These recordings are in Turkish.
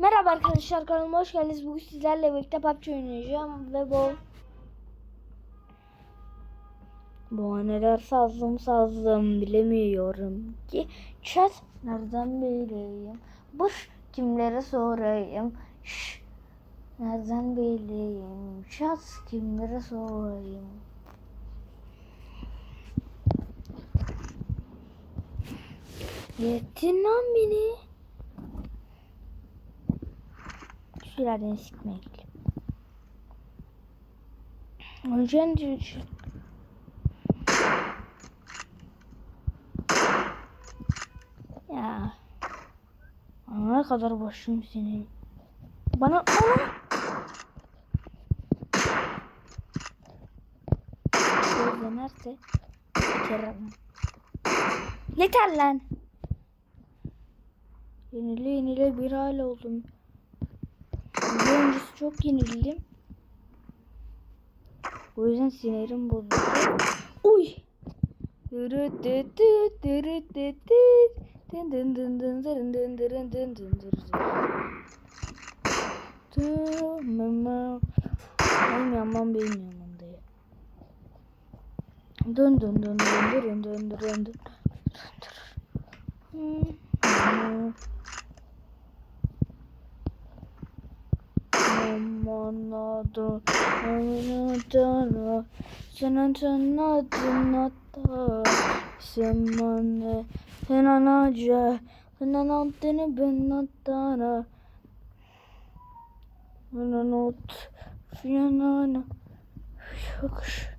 Merhaba arkadaşlar kanalıma hoş geldiniz. Bugün sizlerle birlikte PUBG oynayacağım ve bu bu neler sazdım sazdım bilemiyorum. Ki chat nereden bileyim? Bır kimlere sorayım? Şş, nereden bileyim? Chat kimlere sorayım? Yettin lan beni Sikmeye gidelim. Önce diyor. Ya. Ana kadar başım senin. Bana ana. Gözde nerede? Biterim. Yeter lan. Yenile yenile bir hal oldum. Çok yenildim. O yüzden sinirim bozuldu. Uy! Dırı dı dı dırı dı dı. Dın dın dın dın dırın dın dırın dın Amanado, amanado, sanatana dinata, semane, senanaja, senanatine benatana, senanot, fiyanana, yakış.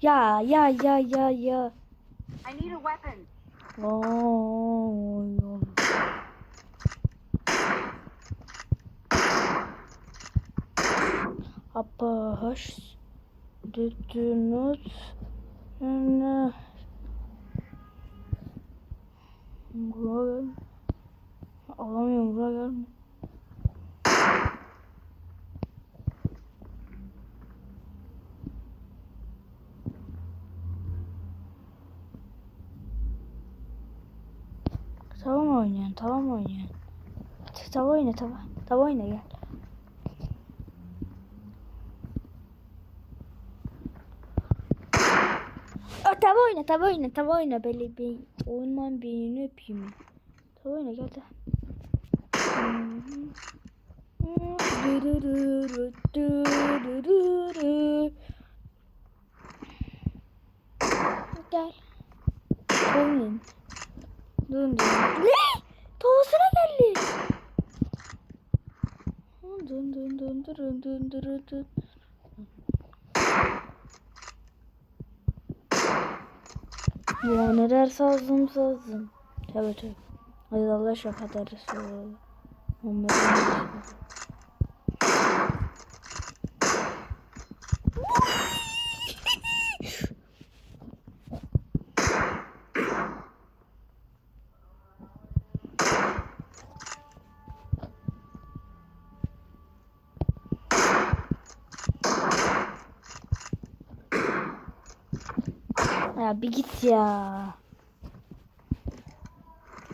Ya ya ya ya ya. I need a weapon. Oh, Apaş düdünüz ne Buraya gel. Alamıyorum buraya gelme. Tava mı oynuyorsun? Tava mı oynuyorsun? T- Tava oyna tava. Tava oyna gel. Aa, tava oyna tava oyna tava oyna böyle bir oyunman beynini öpeyim. Tava oyna gel de. Gel. Oynayın. Dön dön. Ne? Tavasına geldi. Dön dön dön dön dön dön dön. Ya neler sazdım sazdım. Tabii tabii. Hadi Allah şaka Resulallah. Muhammed'in Ya bir git ya.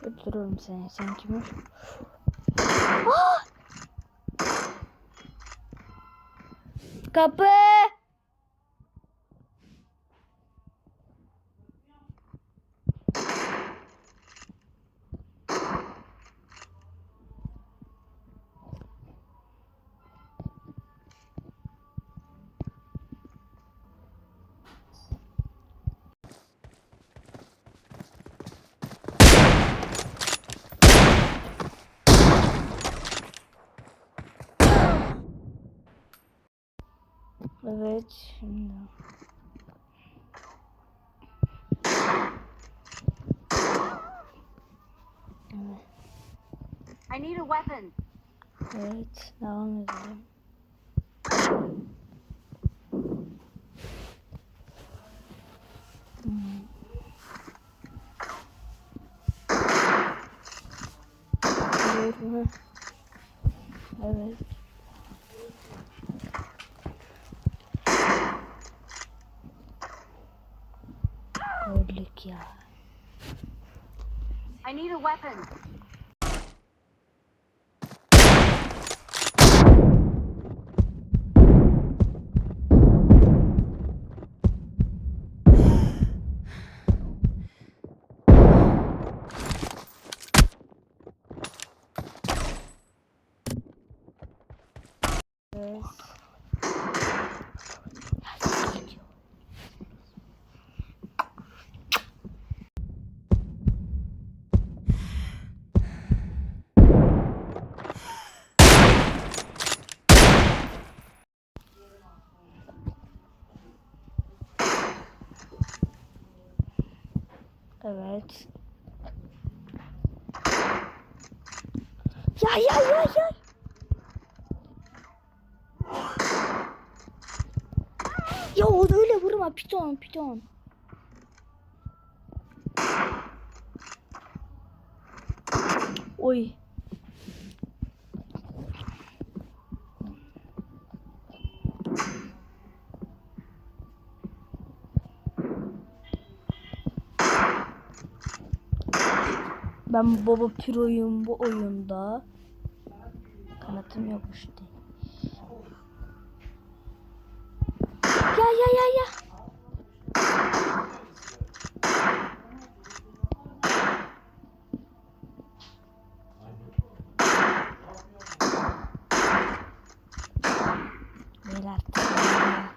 Öldürürüm seni. Sen kimi? Ah! Kapı. Evet şimdi. Evet, I need a weapon. evet devam edelim. I need a weapon. Evet. Evet. Ya ya ya ya. Ya o da öyle vurma piton piton. Oy. Ben baba piroyum bu oyunda. Kanatım yok işte. Ya ya ya ya. Ver artık ya.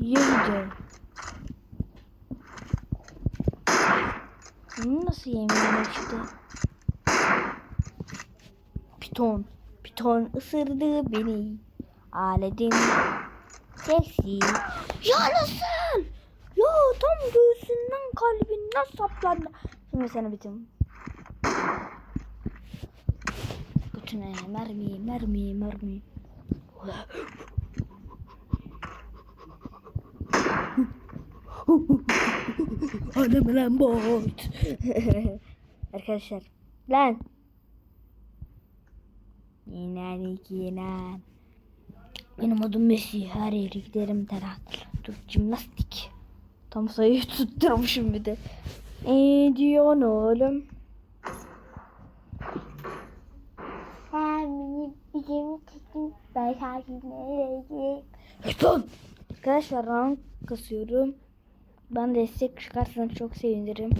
Yürüdü. Bunu nasıl yemiyorum işte? Piton. Piton ısırdı beni. Aledim. Seksi. Ya nasıl? Ya tam göğsünden kalbinden saplandı. Şimdi sana bitim. Bütüne mermi mermi mermi. Anam lan bot. Arkadaşlar. Lan. İnan iki inan. Benim adım Messi. Her yere giderim Terat. Dur jimnastik. Tam sayıyı tutturmuşum bir de. Ne diyorsun oğlum? Bizim çekim ben Lütfen. Arkadaşlar rank kasıyorum. Ben destek çıkarsanız çok sevinirim.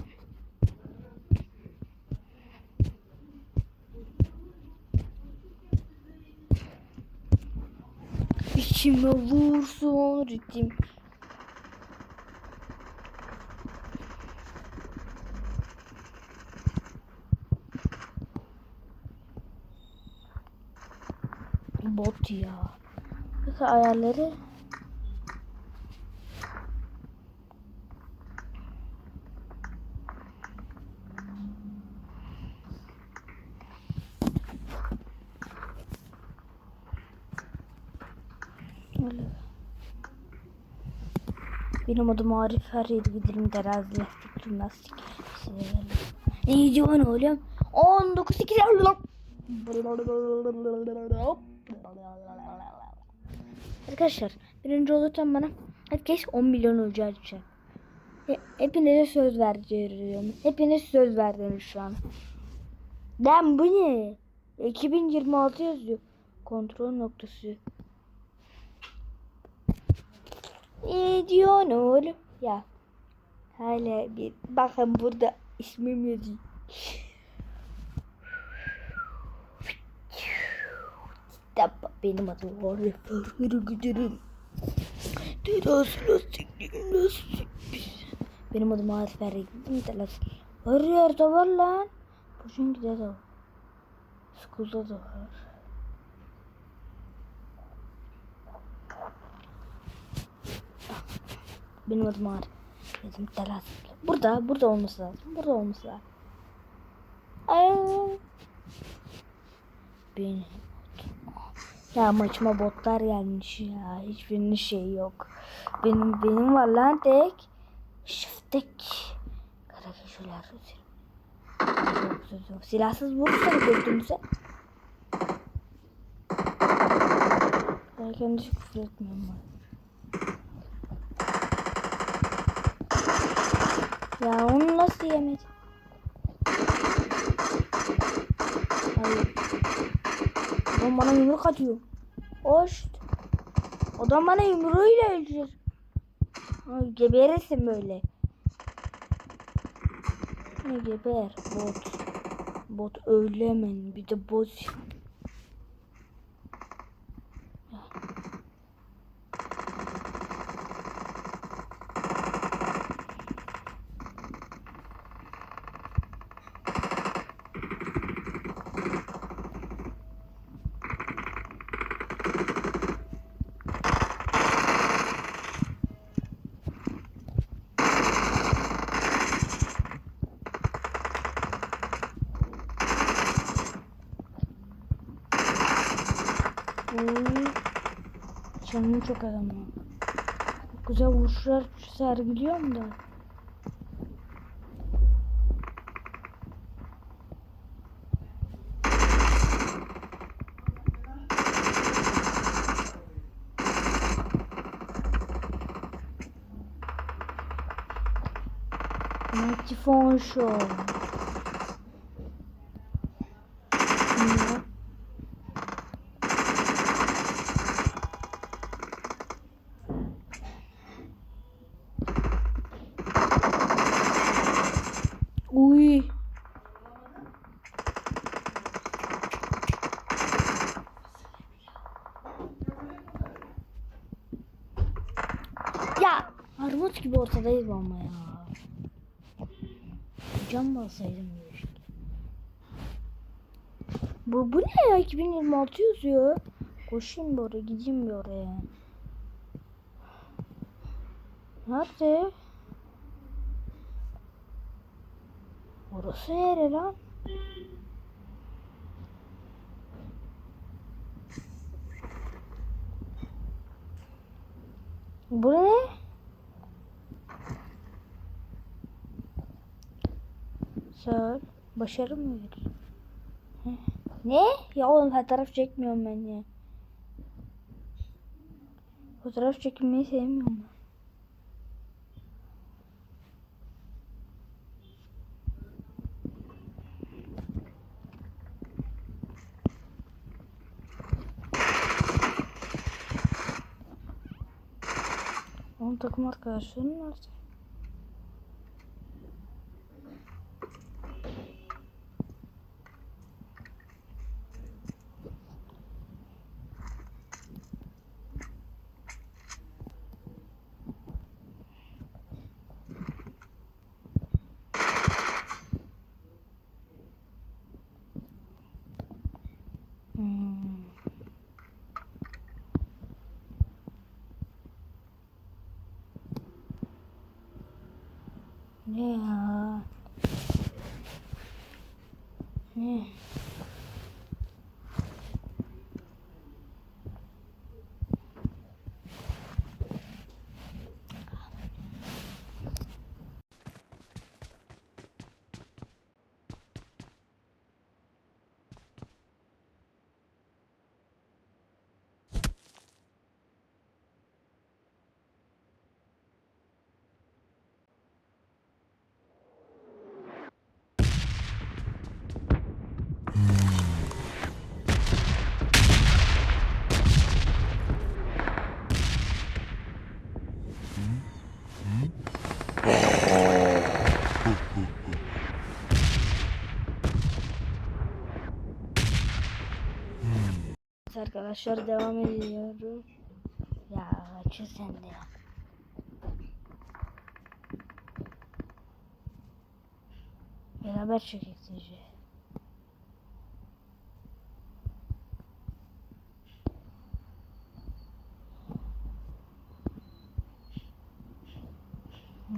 İçime vursun ritim. Bot ya. Bakın ayarları. Öyle. Benim adım Arif her yere giderim terazi lastik jimnastik. Ne diyorsun oğlum? 19 8 Arkadaşlar birinci olurken bana herkes 10 milyon olacağı. He- Hepinize söz veriyorum. Hepiniz söz verdiniz şu an. Lan bu ne? 2026 yazıyor. Kontrol noktası. Ne? Ya. Hala bir bakın burada ismim yazıyor. Kitap benim adım Arif. Yürü giderim. Teras lastikliğim lastik. Benim adım Arif Ferre gittim teras. Her yerde var lan. Boşun gider de var. School'da da var. Benim adım Arif. Dedim teras. Burada, burada olması lazım. Burada olması lazım. Ay. Ya maçıma botlar gelmiş ya. Hiçbirinin şeyi yok. Benim benim var lan tek. Şiftek. Karakeşolar. Silahsız vurursanız gördüğünüze. Ben kendisi küfür etmiyorum. Ya onu nasıl yemedi? Hayır. Adam bana yumruk atıyor. Hoş. Adam bana yumruğuyla öldürür. Ay, geberirsin böyle. Ne geber bot. Bot öyle hemen bir de bot. Oy. Canım çok adamı. Çok güzel vuruşlar sergiliyorum da. Mighty Show. Ne? Uy. Ya armut gibi ortadayız ama ya. Cam basaydım keşke. Bu, bu ne ya 2026 yazıyor. Koşayım bir oraya gideyim bir oraya. Nerede? Orası nere lan? Bu ne? Sağ. Başarı mı? Heh. Ne? Ya oğlum fotoğraf çekmiyorum ben ya. Fotoğraf çekilmeyi sevmiyorum ben. Onun takım arkadaşlarının nerede? Hmm. Ne ya? Ne? Evet Arkadaşlar devam ediyorum. Ya açın sen de. Beraber çekek diyece.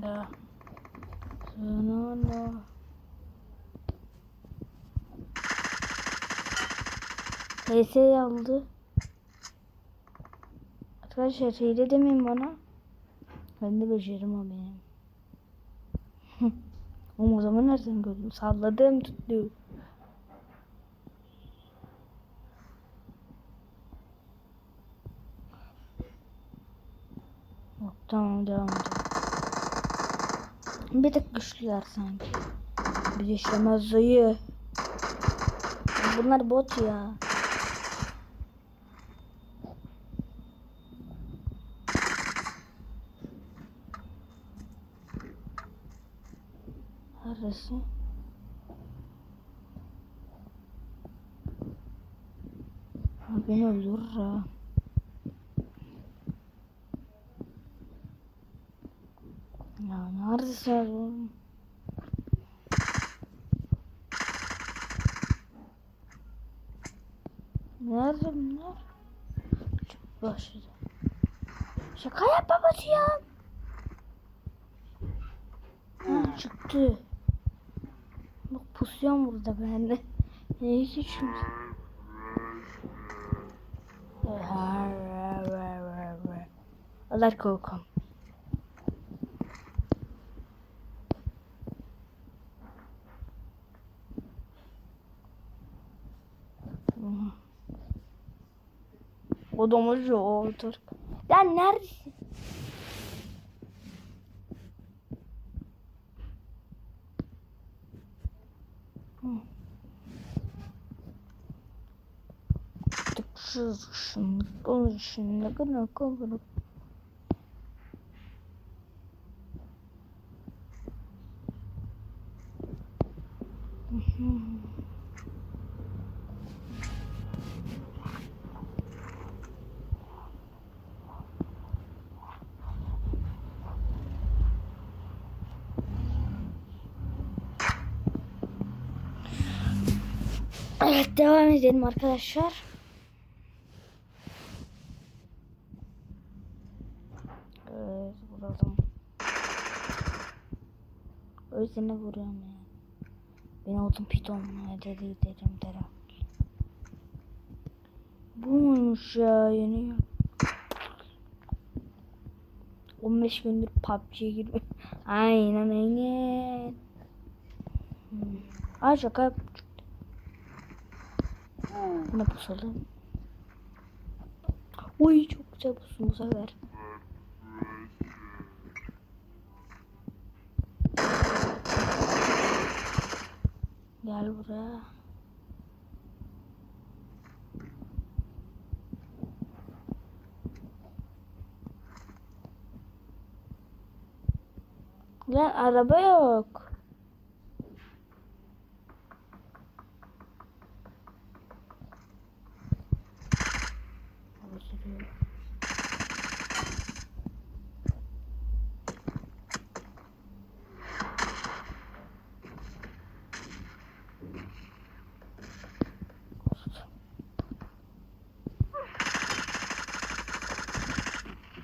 Da. PS aldı. Arkadaşlar hile demeyin bana. Ben de becerim o benim. Oğlum o zaman nereden gördüm? Salladım tuttu. Yok, tamam devam edelim. Bir tık güçlüler sanki. Bir işlemez dayı. Bunlar bot ya. Neresi? Ha, Beni öldürür ha. Ya neredesin oğlum? Nerede bunlar? Çok başladı. Şaka yap babası ya. Ha, çıktı. Bak pusuyorum burada ben de. Ne hiç Allah korkum. O domuzcu o otur. Lan neredesin? Hı. Tık şu şunu konuşun ne kadar Evet devam edelim arkadaşlar. Evet vuralım. Özüne vuruyorum ya. Ben oldum piton dedi derim derim. Bu muymuş ya yeni ya. 15 gündür PUBG'ye girmiyor. Aynen aynen. Hmm. Ay şaka. Buna pusalım. Uy çok güzel pusun bu sefer. Gel buraya. Lan araba yok.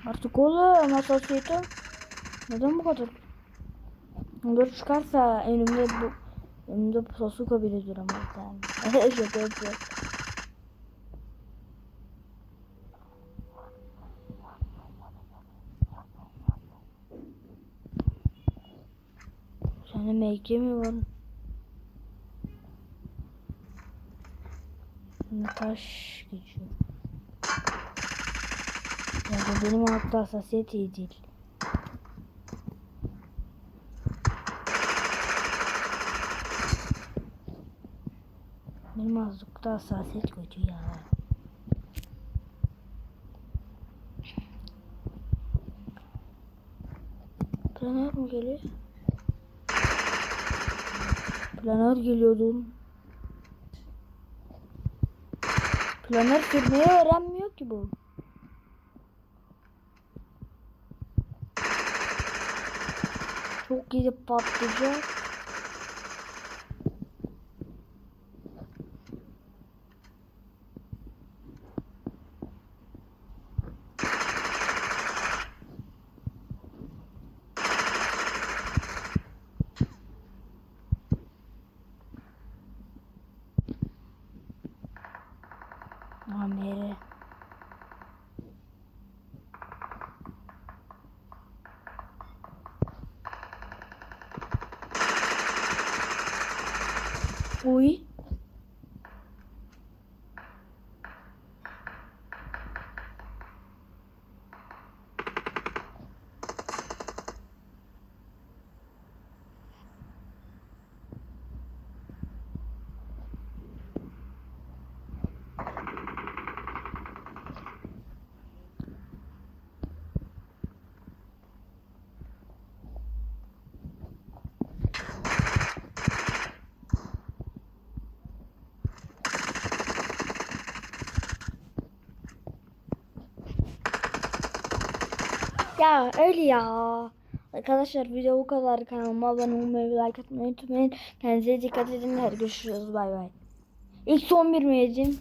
Artık oğlum hassasiyetim. Neden bu kadar? Dur çıkarsa önümde bu önümde Sasuke bile duramaz yani. Şaka yapıyor. Sende MG mi var? Taş geçiyor. Yani benim hatta hassasiyet iyi değil. Benim azlıkta hassasiyet kötü ya. Planör mü geliyor? Planör geliyordu. Planör sürmeyi öğrenmiyor ki bu. Çok gidip patlayacak. Amiri. Uy. Ya öyle ya. Arkadaşlar video bu kadar. Kanalıma abone olmayı ve like atmayı unutmayın. Kendinize dikkat edin. Hadi görüşürüz. Bay bay. İlk son bir yedim?